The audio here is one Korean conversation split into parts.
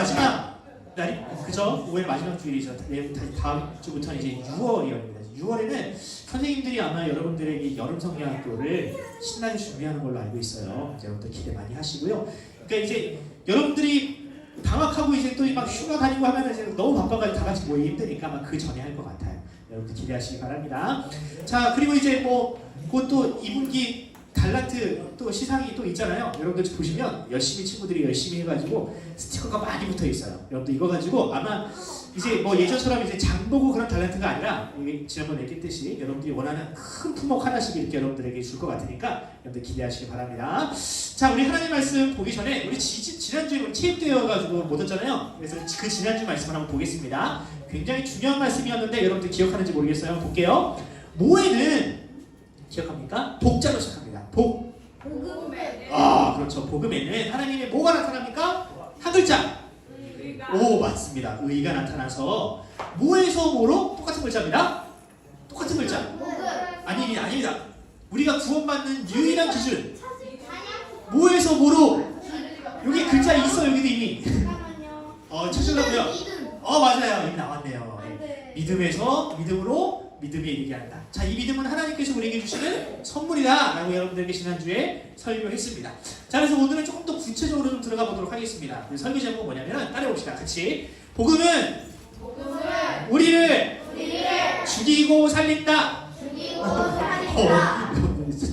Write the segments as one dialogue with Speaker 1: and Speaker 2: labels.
Speaker 1: 마지막 날이, 그죠? 5월의 마지막 주일이죠. 네, 다음 주부터는 이제 6월이입니다. 6월에는 선생님들이 아마 여러분들에게 여름 성경학교를 신나게 준비하는 걸로 알고 있어요. 여러분들 기대 많이 하시고요. 그러니까 이제 여러분들이 방학하고 이제 또 막 휴가 다니고 하면 이제 너무 바빠가지고 다 같이 모이기 힘드니까 아마 그 전에 할 것 같아요. 여러분들 기대하시기 바랍니다. 자 그리고 이제 뭐곧또 2분기 달란트 또 시상이 또 있잖아요. 여러분들 보시면 열심히 친구들이 열심히 해가지고 스티커가 많이 붙어 있어요. 여러분들 이거 가지고 아마 이제 뭐 예전처럼 이제 장 보고 그런 달란트가 아니라 지난번에 얘기했듯이 여러분들이 원하는 큰 품목 하나씩 이렇게 여러분들에게 줄 것 같으니까 여러분들 기대하시기 바랍니다. 자 우리 하나님 말씀 보기 전에 우리 지, 지난주에 우리 체육대회여가지고 못 왔잖아요. 그래서 그 지난주 말씀을 한번 보겠습니다. 굉장히 중요한 말씀이었는데 여러분들 기억하는지 모르겠어요. 볼게요. 모에는 기억합니까? 복자로 시작합니다. 복.
Speaker 2: 복음에
Speaker 1: 아 그렇죠. 복음에는 하나님의 뭐가 나타납니까? 한 글자. 오 맞습니다. 의가 나타나서 모에서 모로 똑같은 글자입니다. 똑같은 글자. 아닙니다. 아닙니다. 우리가 구원받는 유일한 기준. 모에서 모로 여기 글자 있어 여기도 이미. 어 찾으려고요. 어 맞아요. 이미 나왔네요. 믿음에서 믿음으로 믿음에 이르게 한다. 자, 이 믿음은 하나님께서 우리에게 주시는 선물이다 라고 여러분들에게 지난주에 설교했습니다. 자, 그래서 오늘은 조금 더 구체적으로 좀 들어가 보도록 하겠습니다. 우리 설교 제목은 뭐냐면 따라해봅시다. 같이 복음은 우리를
Speaker 2: 우리를
Speaker 1: 죽이고 살린다.
Speaker 2: 죽이고
Speaker 1: 어,
Speaker 2: 살린다.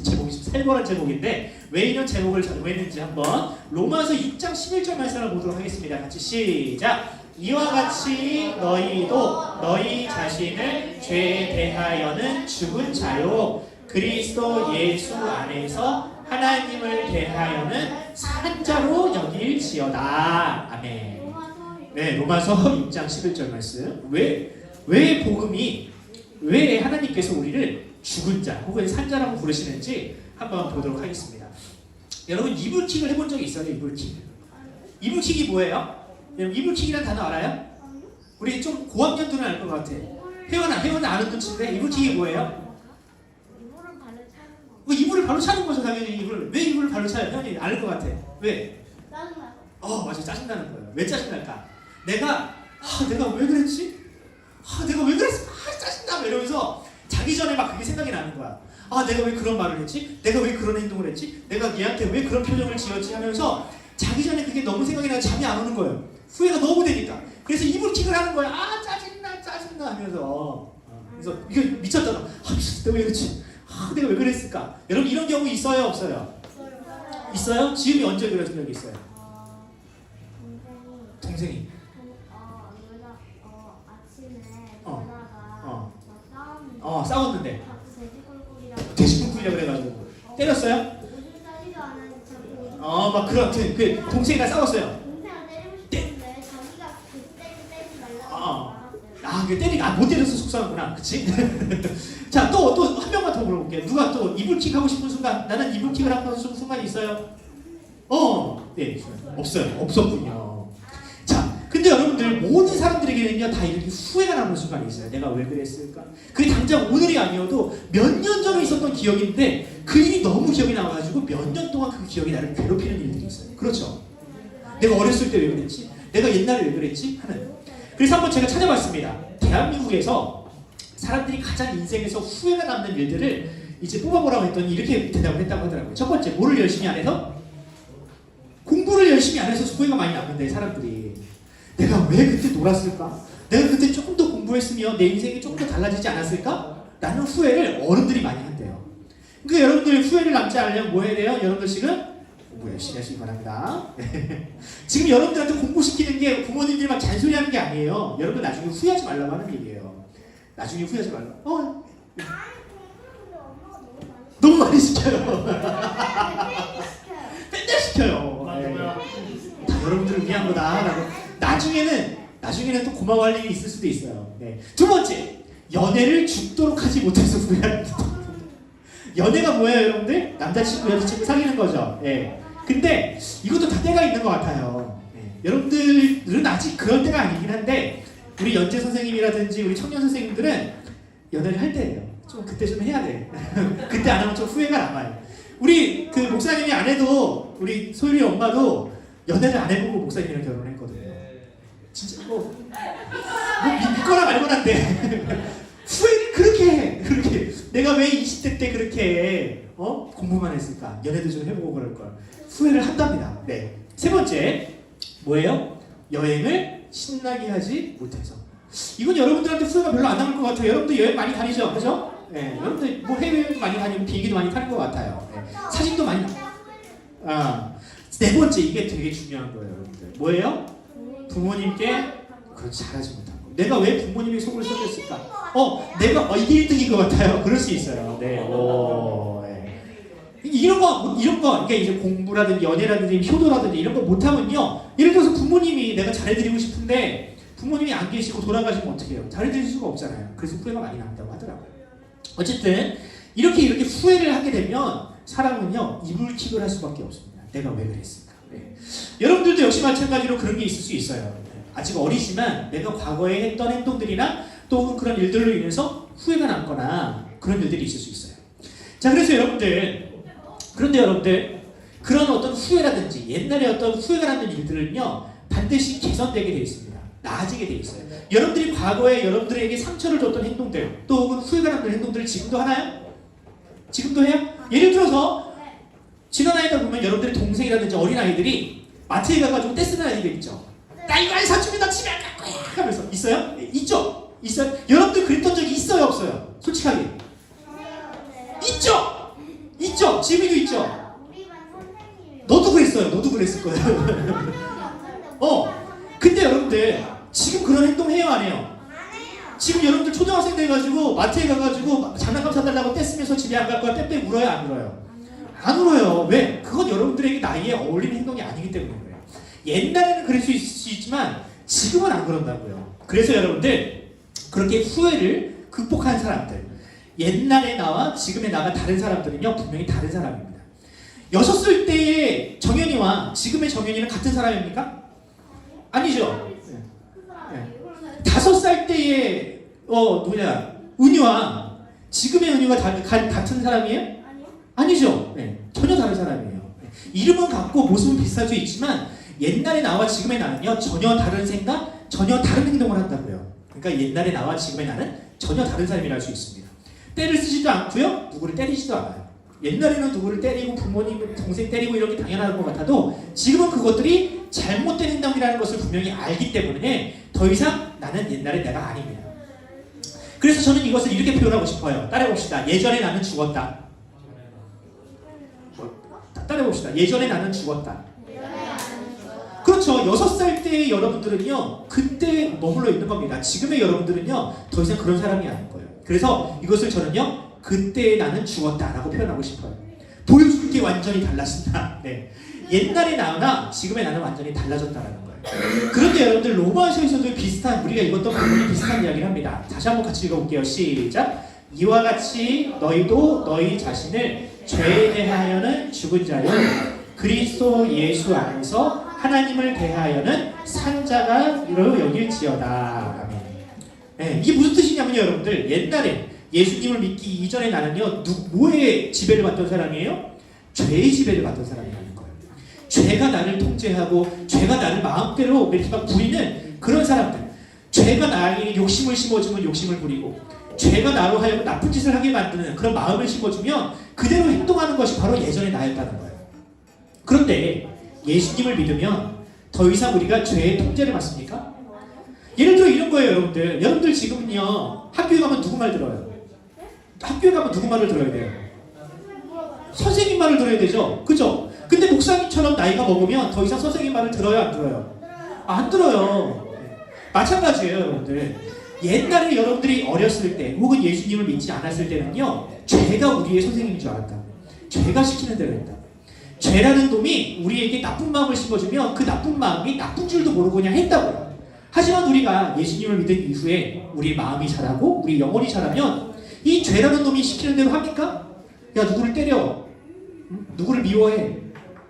Speaker 1: 제목이 좀 살벌한 제목인데 왜 이런 제목을 정했는지 한번 로마서 6장 11절 말씀을 보도록 하겠습니다. 같이 시작. 이와 같이 너희도 너희 자신을 죄에 대하여는 죽은 자요 그리스도 예수 안에서 하나님을 대하여는 산 자로 여길지어다. 아멘. 네, 로마서 6장 11절 말씀. 왜, 왜 복음이, 왜 하나님께서 우리를 죽은 자, 혹은 산자라고 부르시는지 한번 보도록 하겠습니다. 여러분, 이불킥을 해본 적이 있어요, 이불킥? 이불킥이 뭐예요? 여러분, 이불킥이라는 단어 알아요? 우리 좀 고학년들은 알 것 같아. 혜원아, 혜원아 아는 뜻인데, 이불킥이 뭐예요? 뭐 이불을 발로 차는 거죠, 당연히 이불. 왜 이불을 발로 차요? 혜원이 알 것 같아. 왜?
Speaker 3: 짜증나.
Speaker 1: 어 맞아 짜증나는 거예요 왜 짜증날까 내가 아 내가 왜 그랬지 아 내가 왜 그랬어 아 짜증나 막 이러면서 자기 전에 막 그게 생각이 나는 거야 아 내가 왜 그런 말을 했지 내가 왜 그런 행동을 했지 내가 얘한테 왜 그런 표정을 지었지 하면서 자기 전에 그게 너무 생각이 나서 잠이 안 오는 거예요 후회가 너무 되니까. 그래서 이불킥을 하는 거야. 아 짜증나 짜증나 하면서. 어, 그래서 이게 미쳤잖아. 아 미쳤어. 내가 왜 그랬지? 아 내가 왜 그랬을까? 여러분 이런 경우 있어요? 없어요? 있어요? 지금이 언제 그런 적이 있어요?
Speaker 3: 동생이.
Speaker 1: 동생이
Speaker 3: 어. 누나 어. 아침에
Speaker 1: 어.
Speaker 3: 누나가
Speaker 1: 어.
Speaker 3: 막 싸웠는데.
Speaker 1: 어 싸웠는데
Speaker 3: 돼지 꿀꿀이라고
Speaker 1: 돼지국이라 그래가지고. 때렸어요?
Speaker 3: 오줌
Speaker 1: 어막 그런 그, 그 동생이랑 싸웠어요.
Speaker 3: 말았대요.
Speaker 1: 아그 때리 아못 때려서 속상하구나, 그치? 자 또 또 한 명만 더 물어볼게요. 누가 또 이불킥 하고 싶은 순간 나는 이불킥을 하고 싶은 순간이 있어요? 어, 네 없어요. 없었군요. 자 근데 여러분들 모든 사람들에게는요 다 이렇게 후회가 남는 순간이 있어요. 내가 왜 그랬을까? 그게 당장 오늘이 아니어도 몇 년 전에 있었던 기억인데 그 일이 너무 기억이 나가지고 몇 년 동안 그 기억이 나를 괴롭히는 일들이 있어요. 그렇죠? 내가 어렸을 때 왜 그랬지? 내가 옛날에 왜 그랬지? 하는. 그래서 한번 제가 찾아봤습니다. 대한민국에서 사람들이 가장 인생에서 후회가 남는 일들을 이제 뽑아보라고 했더니 이렇게 대답을 했다고 하더라고요. 첫 번째, 뭐를 열심히 안 해서? 공부를 열심히 안 해서 후회가 많이 남는데 사람들이 내가 왜 그때 놀았을까? 내가 그때 조금 더 공부했으면 내 인생이 조금 더 달라지지 않았을까? 라는 후회를 어른들이 많이 한대요. 그러니까 여러분들 후회를 남지 않으려면 뭐 해야 돼요? 여러분들 지금 공부 열심히 하시기 바랍니다. 지금 여러분들한테 공부시키는 게 부모님들만 잔소리 하는 게 아니에요. 여러분 나중에 후회하지 말라고 하는 얘기예요. 나중에 후회하지 말라. 어,
Speaker 3: 너무 많이 시켜요.
Speaker 1: 시켜요. 맨날 시켜요. 네. 다 여러분들을 위한 거다 라고. 나중에는 나중에는 또 고마워할 일이 있을 수도 있어요. 네. 두 번째, 연애를 죽도록 하지 못해서 후회하는 거. 연애가 뭐예요, 여러분들? 남자친구, 여자친구 사귀는 거죠. 예. 근데 이것도 다 때가 있는 것 같아요. 예. 여러분들은 아직 그런 때가 아니긴 한데 우리 연재 선생님이라든지 우리 청년 선생님들은 연애를 할 때예요. 좀 그때 좀 해야 돼. 그때 안 하면 좀 후회가 남아요. 우리 그 목사님이 안 해도 우리 소율이 엄마도 연애를 안 해보고 목사님이랑 결혼했거든요. 진짜 뭐, 뭐 믿거나 말거나인데 후회를 그렇게 해. 그렇게 내가 왜 20대 때 그렇게 어 공부만 했을까? 연애도 좀 해보고 그럴 걸. 후회를 한답니다. 네. 세 번째 뭐예요? 여행을 신나게 하지 못해서. 이건 여러분들한테 후회가 별로 안 남을 것 같아요. 여러분들 여행 많이 다니죠, 그죠? 네. 여러분들 뭐 해외여행도 많이 다니고 비행기도 많이 타는 것 같아요. 네. 사진도 많이. 아, 네 번째 이게 되게 중요한 거예요, 여러분들. 뭐예요? 부모님께 그렇지 잘하지 못한 거. 내가 왜 부모님의 속을 썩였을까? 어, 내가 어, 이게 1등인 것 같아요. 그럴 수 있어요. 네. 오, 네. 이런 거, 이런 거, 그러니까 이제 공부라든지 연애라든지 효도라든지 이런 거 못하면요. 예를 들어서 부모님이 내가 잘해드리고 싶은데 부모님이 안 계시고 돌아가시면 어떻게 해요? 잘해드릴 수가 없잖아요. 그래서 후회가 많이 난다고 하더라고요. 어쨌든 이렇게 이렇게 후회를 하게 되면 사람은요 이불킥을 할 수밖에 없습니다. 내가 왜 그랬을까? 네. 여러분들도 역시 마찬가지로 그런 게 있을 수 있어요. 네. 아직 어리지만 내가 과거에 했던 행동들이나 또 그런 일들로 인해서 후회가 남거나 그런 일들이 있을 수 있어요. 자 그래서 여러분들 그런데 여러분들 그런 어떤 후회라든지 옛날에 어떤 후회가 남는 일들은요 반드시 개선되게 되어 있습니다. 나아지게 되어 있어요. 여러분들이 과거에 여러분들에게 상처를 줬던 행동들 또 혹은 후회가 남는 행동들을 지금도 하나요? 지금도 해요? 예를 들어서 지나다니다 보면 여러분들의 동생이라든지 어린 아이들이 마트에 가가지고 떼쓰는 아이들 있죠? 나 이거 안 사주면 나 집에 안 갈 거야 하면서 있어요? 네, 있죠? 있어요? 여러분들 그랬던 적이 있어요, 없어요? 솔직하게. 있죠? 있죠? 지민도 있죠?
Speaker 3: 우리 반 선생님이
Speaker 1: 너도 그랬어요. 너도 그랬을 거예요. 어. 근데 여러분들 지금 그런 행동 해요, 안 해요? 지금 여러분들 초등학생 돼가지고 마트에 가가지고 장난감 사달라고 떼쓰면서 집에 안 갈 거야 빼빼 울어요, 안 울어요? 안 울어요. 왜? 그건 여러분들에게 나이에 어울리는 행동이 아니기 때문인 거예요. 옛날에는 그럴 수, 있, 수 있지만 지금은 안 그런다고요. 그래서 여러분들 그렇게 후회를 극복한 사람들 옛날의 나와 지금의 나가 다른 사람들은요 분명히 다른 사람입니다. 여섯 살 때의 정현이와 지금의 정현이는 같은 사람입니까? 아니죠. 네. 다섯 살 때의 어 누구냐 은유와 지금의 은유가 다, 가- 같은 사람이에요? 아니죠. 네, 전혀 다른 사람이에요. 네, 이름은 같고 모습은 비슷할 수 있지만 옛날의 나와 지금의 나는요 전혀 다른 생각, 전혀 다른 행동을 한다고요. 그러니까 옛날의 나와 지금의 나는 전혀 다른 사람이라 할 수 있습니다. 때를 쓰지도 않고요, 누구를 때리지도 않아요. 옛날에는 누구를 때리고 부모님, 동생 때리고 이렇게 당연한 것 같아도 지금은 그것들이 잘못된 행동이라는 것을 분명히 알기 때문에 더 이상 나는 옛날의 내가 아닙니다. 그래서 저는 이것을 이렇게 표현하고 싶어요. 따라해봅시다. 예전에 나는 죽었다. 따라해봅시다. 예전에 나는 죽었다. 그렇죠. 여섯 살 때의 여러분들은요, 그때 머물러 있는 겁니다. 지금의 여러분들은요, 더 이상 그런 사람이 아닐 거예요. 그래서 이것을 저는요, 그때 나는 죽었다라고 표현하고 싶어요. 보여줄 게 완전히 달랐습니다. 네. 옛날의 나나 지금의 나는 완전히 달라졌다라는 거예요. 그런데 여러분들 로마서에서도 비슷한 우리가 읽었던 부분이 비슷한 이야기를 합니다. 다시 한번 같이 읽어볼게요. 시작. 이와 같이 너희도 너희 자신을 죄에 대하여는 죽은 자요 그리스도 예수 안에서 하나님을 대하여는 산자가로 여길지어다. 네, 이게 무슨 뜻이냐면요, 여러분들 옛날에 예수님을 믿기 이전에 나는요, 누, 뭐의 지배를 받던 사람이에요? 죄의 지배를 받던 사람이라는 거예요. 죄가 나를 통제하고 죄가 나를 마음대로 막 부리는 그런 사람들. 죄가 나에게 욕심을 심어주면 욕심을 부리고 죄가 나로 하여금 나쁜 짓을 하게 만드는 그런 마음을 심어주면 그대로 행동하는 것이 바로 예전의 나였다는 거예요. 그런데 예수님을 믿으면 더 이상 우리가 죄의 통제를 받습니까? 예를 들어 이런 거예요, 여러분들. 여러분들 지금은요 학교에 가면 누구 말 들어요? 학교에 가면 누구 말을 들어야 돼요? 선생님 말을 들어야 되죠, 그죠? 근데 목사님처럼 나이가 먹으면 더 이상 선생님 말을 들어요, 안 들어요? 안 들어요. 마찬가지예요, 여러분들. 옛날에 여러분들이 어렸을 때 혹은 예수님을 믿지 않았을 때는요 죄가 우리의 선생님인 줄 알았다. 죄가 시키는 대로 했다. 죄라는 놈이 우리에게 나쁜 마음을 심어주면 그 나쁜 마음이 나쁜 줄도 모르고 그냥 했다고요. 하지만 우리가 예수님을 믿은 이후에 우리 마음이 자라고 우리 영혼이 자라면 이 죄라는 놈이 시키는 대로 합니까? 야 누구를 때려? 응? 누구를 미워해?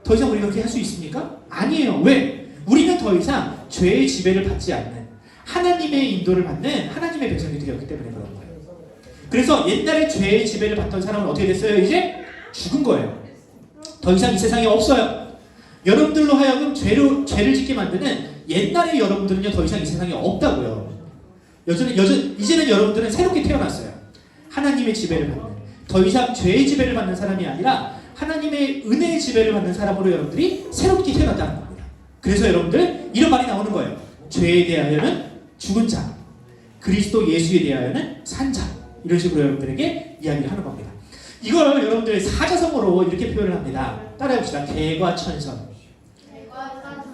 Speaker 1: 더 이상 우리가 그렇게 할 수 있습니까? 아니에요. 왜? 우리는 더 이상 죄의 지배를 받지 않는 하나님의 인도를 받는 하나님의 백성이 되었기 때문에 그런 거예요. 그래서 옛날에 죄의 지배를 받던 사람은 어떻게 됐어요? 이제 죽은 거예요. 더 이상 이 세상에 없어요. 여러분들로 하여금 죄로, 죄를 짓게 만드는 옛날의 여러분들은요, 더 이상 이 세상에 없다고요. 여전히, 여전, 이제는 여러분들은 새롭게 태어났어요. 하나님의 지배를 받는. 더 이상 죄의 지배를 받는 사람이 아니라 하나님의 은혜의 지배를 받는 사람으로 여러분들이 새롭게 태어났다는 겁니다. 그래서 여러분들, 이런 말이 나오는 거예요. 죄에 대하여는 죽은 자, 그리스도 예수에 대하여는 산 자. 이런 식으로 여러분들에게 이야기를 하는 겁니다. 이걸 여러분들 사자성어로 이렇게 표현을 합니다. 따라해봅시다. 개과 천선.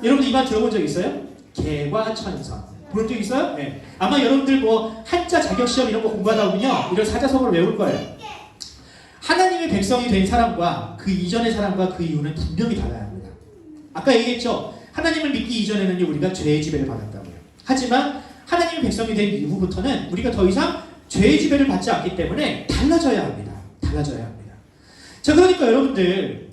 Speaker 1: 여러분 이말 들어본 적 있어요? 개과천선. 본적 있어요? 네. 아마 여러분들 뭐 한자 자격시험 이런 거 공부하다 보면요. 이런 사자성어를 외울 거예요. 하나님의 백성이 된 사람과 그 이전의 사람과 그 이후는 분명히 달라야 합니다. 아까 얘기했죠. 하나님을 믿기 이전에는요, 우리가 죄의 지배를 받았다고요. 하지만 하나님의 백성이 된 이후부터는 우리가 더 이상 죄의 지배를 받지 않기 때문에 달라져야 합니다. 달라져야 합니다. 자, 그러니까 여러분들,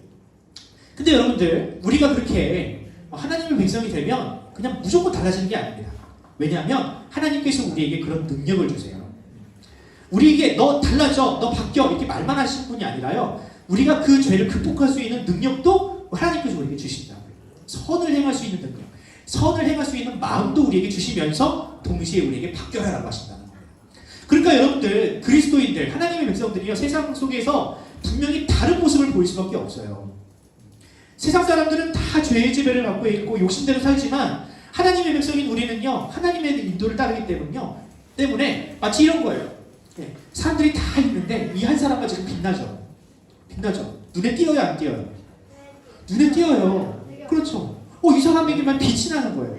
Speaker 1: 근데 여러분들, 우리가 그렇게 하나님의 백성이 되면 그냥 무조건 달라지는 게 아닙니다. 왜냐하면 하나님께서 우리에게 그런 능력을 주세요. 우리에게 너 달라져, 너 바뀌어 이렇게 말만 하시는 분이 아니라요. 우리가 그 죄를 극복할 수 있는 능력도 하나님께서 우리에게 주신다고요. 선을 행할 수 있는 능력, 선을 행할 수 있는 마음도 우리에게 주시면서 동시에 우리에게 바뀌어라라고 하신다는 거예요. 그러니까 여러분들 그리스도인들 하나님의 백성들이요 세상 속에서 분명히 다른 모습을 보일 수밖에 없어요. 세상 사람들은 다 죄의 지배를 받고 있고 욕심대로 살지만 하나님의 백성인 우리는요 하나님의 인도를 따르기 때문요 때문에 마치 이런 거예요. 예, 사람들이 다 있는데 이 한 사람만 지금 빛나죠. 빛나죠. 눈에 띄어요, 안 띄어요? 눈에 띄어요. 그렇죠. 어, 이 사람에게만 빛이 나는 거예요.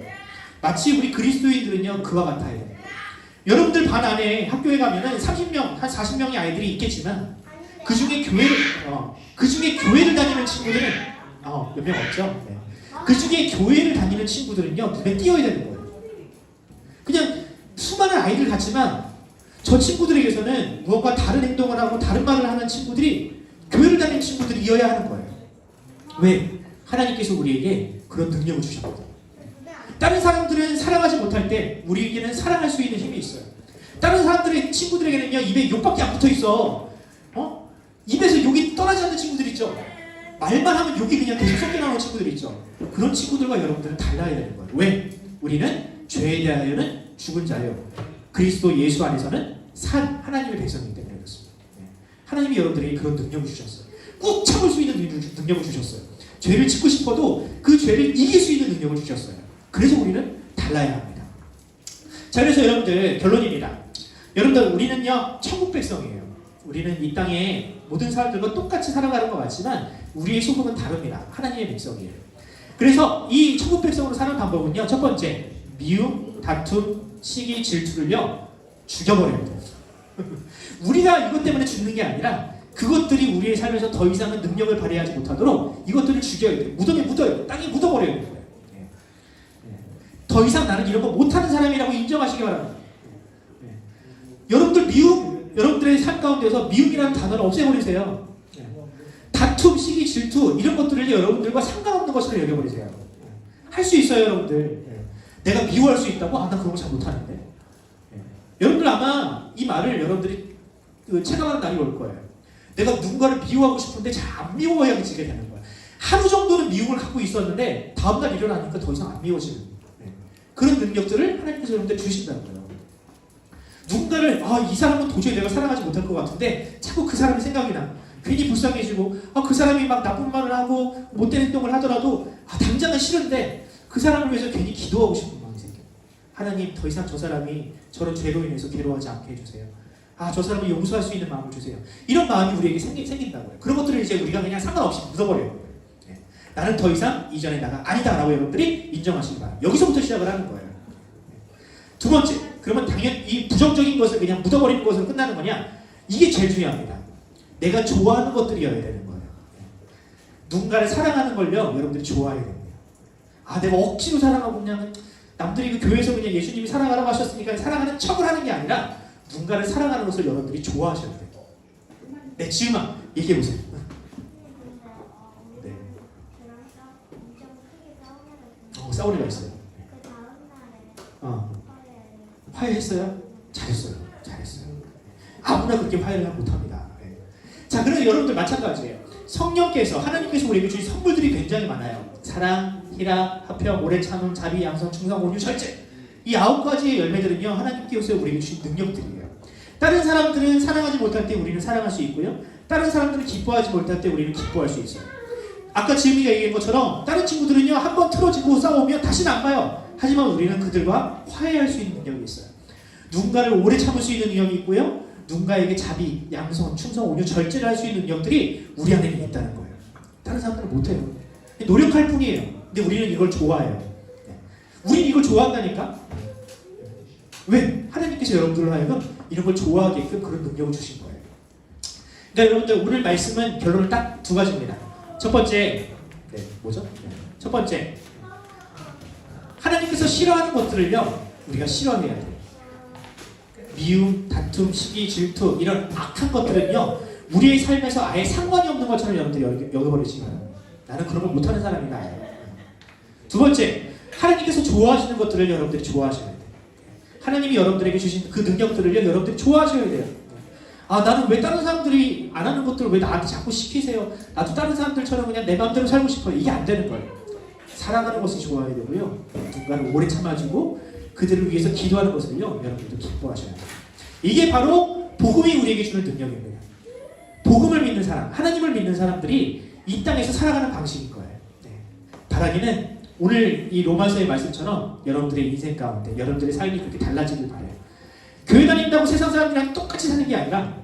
Speaker 1: 마치 우리 그리스도인들은요, 그와 같아요. 여러분들 반 안에 학교에 가면은 30명, 한 40명의 아이들이 있겠지만 그 중에 교회를, 어, 그 중에 교회를 다니는 친구들은 어, 몇명 없죠. 네. 그 중에 교회를 다니는 친구들은요, 눈에 띄어야 되는 거예요. 그냥 수많은 아이들 같지만 저 친구들에게서는 무언가 다른 행동을 하고 다른 말을 하는 친구들이 교회를 다니는 친구들이어야 하는 거예요. 왜? 하나님께서 우리에게 그런 능력을 주셨거든요. 다른 사람들은 사랑하지 못할 때 우리에게는 사랑할 수 있는 힘이 있어요. 다른 사람들의 친구들에게는요 입에 욕밖에 안 붙어 있어. 어? 입에서 욕이 떠나지 않는 친구들 있죠. 말만 하면 욕이 그냥 계속 섞여 나오는 친구들 있죠. 그런 친구들과 여러분들은 달라야 되는 거예요. 왜? 우리는 죄에 대하여는 죽은 자요. 그리스도 예수 안에서는 산 하나님의 백성이기 때문에 그렇습니다. 네. 하나님이 여러분들에게 그런 능력을 주셨어요. 꾹 참을 수 있는 능력- 능력을 주셨어요. 죄를 짓고 싶어도 그 죄를 이길 수 있는 능력을 주셨어요. 그래서 우리는 달라야 합니다. 자, 그래서 여러분들 결론입니다. 여러분들 우리는요 천국 백성이에요. 우리는 이 땅에 모든 사람들과 똑같이 살아가는 것 같지만 우리의 소속은 다릅니다. 하나님의 백성이에요. 그래서 이 천국 백성으로 사는 방법은요 첫 번째 미움, 다툼, 시기, 질투를요 돼요. 우리가 이것 때문에 죽는 게 아니라 그것들이 우리의 삶에서 더 이상은 능력을 발휘하지 못하도록 이것들을 죽여야 돼요. 무덤에 묻어야 돼요. 땅에 묻어버려야 돼요. 예. 예. 더 이상 나는 이런 거 못하는 사람이라고 인정하시기 바랍니다. 예. 여러분들 미움, 여러분들의 삶 가운데서 미움이라는 단어를 없애버리세요. 예. 다툼, 시기, 질투 이런 것들을 여러분들과 상관없는 것으로 여겨버리세요. 할 수 있어요, 여러분들. 예. 내가 미워할 수 있다고? 아, 나 그런 거 잘 못하는데. 예. 여러분들 아마 이 말을 여러분들이 그 체감하는 날이 올 거예요. 내가 누군가를 미워하고 싶은데 잘 안 미워해지게 되는 거야. 하루 정도는 미움을 갖고 있었는데 다음날 일어나니까 더 이상 안 미워지는 예. 그런 능력들을 하나님께서 여러분들 주신다는 거예요. 누군가를 아 이 사람은 도저히 내가 사랑하지 못할 것 같은데 자꾸 그 사람이 생각이 나. 괜히 불쌍해지고 아 그 사람이 막 나쁜 말을 하고 못된 행동을 하더라도 아 당장은 싫은데 그 사람을 위해서 괜히 기도하고 싶은 마음이 생겨요. 하나님 더 이상 저 사람이 저런 죄로 인해서 괴로워하지 않게 해주세요. 아 저 사람을 용서할 수 있는 마음을 주세요. 이런 마음이 우리에게 생기, 생긴다고요. 그런 것들을 이제 우리가 그냥 상관없이 묻어버려요. 네. 나는 더 이상 이전에 나가 아니다라고 여러분들이 인정하시기 바랍니다. 여기서부터 시작을 하는 거예요. 네. 두 번째, 그러면 당연 이 부정적인 것을 그냥 묻어버리는 것으로 끝나는 거냐? 이게 제일 중요합니다. 내가 좋아하는 것들이어야 되는 거예요. 네. 누군가를 사랑하는 걸요, 여러분들이 좋아해야 됩니다. 아, 내가 억지로 사랑하고 그냥 남들이 그 교회에서 그냥 예수님이 사랑하라고 하셨으니까 사랑하는 척을 하는 게 아니라 누군가를 사랑하는 것을 여러분들이 좋아하셔야 돼요. 네, 지음아 얘기해 보세요. 네, 어, 싸울 일가 있어요. 어, 화해했어요? 잘했어요. 잘했어요. 아무나 그렇게 화해를 못합니다. 네. 자, 그래서 여러분들 마찬가지예요. 성령께서 하나님께서 우리에게 주신 선물들이 굉장히 많아요. 사랑, 희락, 화평, 오래 참음, 자비, 양성, 충성, 온유, 절제. 이 아홉 가지의 열매들은요 하나님께서 우리에게 주신 능력들이에요. 다른 사람들은 사랑하지 못할 때 우리는 사랑할 수 있고요. 다른 사람들은 기뻐하지 못할 때 우리는 기뻐할 수 있어요. 아까 지음이가 얘기한 것처럼 다른 친구들은요 한 번 틀어지고 싸우면 다시는 안 봐요. 하지만 우리는 그들과 화해할 수 있는 능력이 있어요. 누군가를 오래 참을 수 있는 능력이 있고요. 누군가에게 자비, 양성, 충성, 온유, 절제를 할 수 있는 능력들이 우리 안에 있다는 거예요. 다른 사람들은 못해요. 노력할 뿐이에요. 근데 우리는 이걸 좋아해요. 우린 이걸 좋아한다니까? 왜? 하나님께서 여러분들을 하여금 이런 걸 좋아하게끔 그런 능력을 주신 거예요. 그러니까 여러분들 오늘 말씀은 결론을 딱 두 가지입니다. 첫 번째, 네, 뭐죠? 네. 첫 번째, 하나님께서 싫어하는 것들을요, 우리가 싫어해야 돼요. 미움, 다툼, 시기, 질투 이런 악한 것들은요, 우리의 삶에서 아예 상관이 없는 것처럼 여러분들이 여겨버리시면 나는 그런 걸 못하는 사람이 나예요. 두 번째, 하나님께서 좋아하시는 것들을 여러분들이 좋아하셔야 돼요. 하나님이 여러분들에게 주신 그 능력들을요, 여러분들이 좋아하셔야 돼요. 아, 나는 왜 다른 사람들이 안 하는 것들을 왜 나한테 자꾸 시키세요? 나도 다른 사람들처럼 그냥 내 마음대로 살고 싶어요. 이게 안 되는 거예요. 사랑하는 것을 좋아해야 되고요. 누군가를 오래 참아주고 그들을 위해서 기도하는 것을요, 여러분들도 기뻐하셔야 돼요. 이게 바로 복음이 우리에게 주는 능력입니다. 복음을 믿는 사람, 하나님을 믿는 사람들이 이 땅에서 살아가는 방식인 거예요. 네. 바라기는 오늘 이 로마서의 말씀처럼 여러분들의 인생 가운데 여러분들의 삶이 그렇게 달라지길 바래요. 교회 다닌다고 세상 사람들이랑 똑같이 사는 게 아니라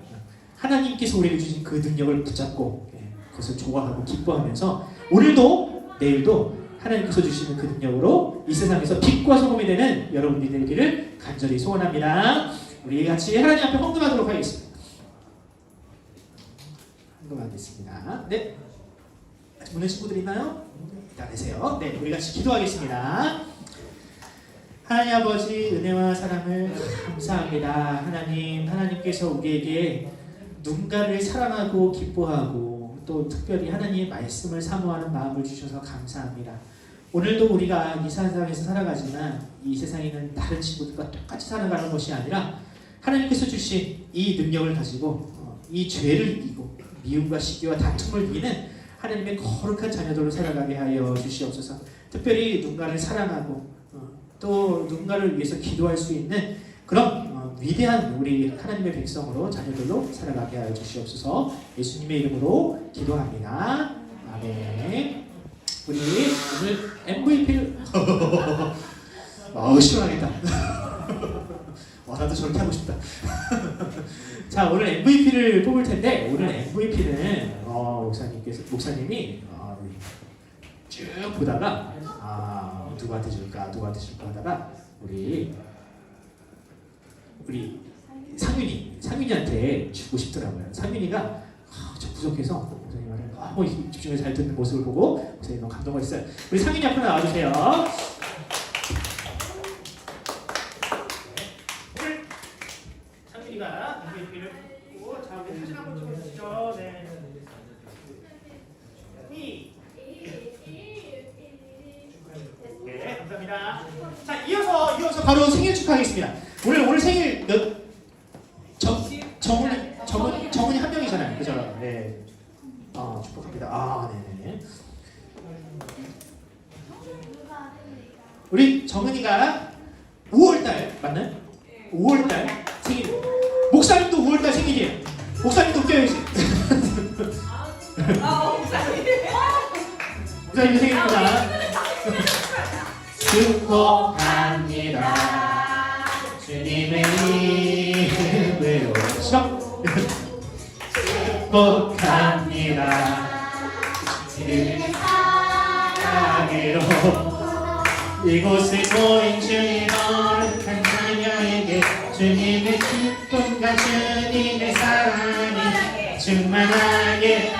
Speaker 1: 하나님께서 우리에게 주신 그 능력을 붙잡고 예, 그것을 좋아하고 기뻐하면서 오늘도 내일도 하나님께서 주시는 그 능력으로 이 세상에서 빛과 소금이 되는 여러분들이 되기를 간절히 소원합니다. 우리 같이 하나님 앞에 헌금하도록 하겠습니다. 헌금하겠습니다. 네. 아직 보낸 친구들 있나요? 내세요. 네, 우리 같이 기도하겠습니다. 하나님 아버지 은혜와 사랑을 감사합니다. 하나님, 하나님께서 우리에게 누군가를 사랑하고 기뻐하고 또 특별히 하나님의 말씀을 사모하는 마음을 주셔서 감사합니다. 오늘도 우리가 이 세상에서 살아가지만 이 세상에는 다른 친구들과 똑같이 살아가는 것이 아니라 하나님께서 주신 이 능력을 가지고 어, 이 죄를 이기고 미움과 시기와 다툼을 이기는 하나님의 거룩한 자녀들로 살아가게 하여 주시옵소서. 특별히 누군가를 사랑하고 어, 또 누군가를 위해서 기도할 수 있는 그런 어, 위대한 우리 하나님의 백성으로 자녀들로 살아가게 하여 주시옵소서. 예수님의 이름으로 기도합니다. 아멘. 우리 오늘 MVP를 어우 시원하겠다. 와 나도 저렇게 하고 싶다. 자 오늘 MVP를 뽑을 텐데 오늘 MVP는 어, 목사님께서 목사님이 어, 쭉 보다가 아 누구한테 줄까 누구한테 줄까 하다가 우리 우리 상윤이 상윤이한테 주고 싶더라고요. 상윤이가 아, 저 부족해서 목사님 말을 너무 집중해서 잘 듣는 모습을 보고 목사님 너무 감동했어요. 우리 상윤이 앞으로 나와주세요. 네. 이. 네, 감사합니다. 자, 이어서 이어서 바로 생일 축하하겠습니다. 오늘 오늘 생일 몇 정, 정훈이 정훈 정훈이 한 명이잖아요. 그죠? 네. 아, 축복합니다. 아, 네, 네. 우리 정은이가 5월 달 맞나요? 5월 달 생일. 목사님도 5월 달 생일이에요. 목사님도 껴야지.
Speaker 4: 아, 목사님.
Speaker 1: 목사님 생일입니다. 축복합니다. 주님의 이름으로 시작. 축복합니다. 주님의 사랑으로 이곳에 모인 주의 거룩한 자녀에게 주님의 기쁨과 주님의 사랑이 충만하게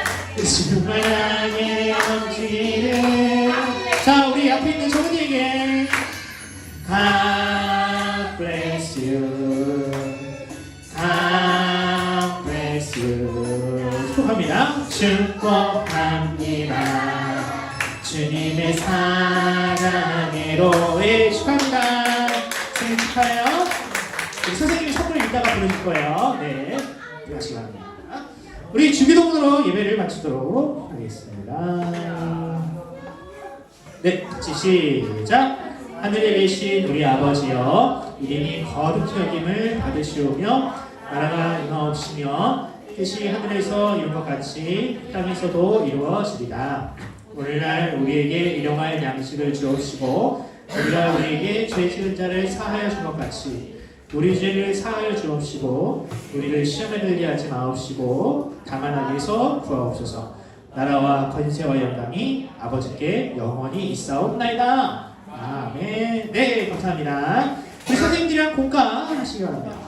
Speaker 1: 충만하게 넘치기를 자 우리 앞에 있는 정은이에게 God 축복합니다 축복합니다. 주님의 사랑으로 예 축하합니다. 생일 축하해요. 우리 선생님이 선물 이따가 보내줄 거예요. 네 바랍니다. 우리 주기도문으로 예배를 마치도록 하겠습니다. 네 같이 시작. 하늘에 계신 우리 아버지여 이름이 거룩히 여김을 받으시오며 나라가 임하옵시며 뜻이 하늘에서 이룬 것 같이 땅에서도 이루어지리다 오늘날 우리에게 일용할 양식을 주옵시고 우리가 우리에게 죄 지은 자를 사하여 준 것 같이 우리 죄를 사하여 주옵시고 우리를 시험에 들게 하지 마옵시고 다만 악에서 구하옵소서. 나라와 권세와 영광이 아버지께 영원히 있사옵나이다. 아멘. 네 감사합니다. 우리 선생님들이랑 공과 하시기 바랍니다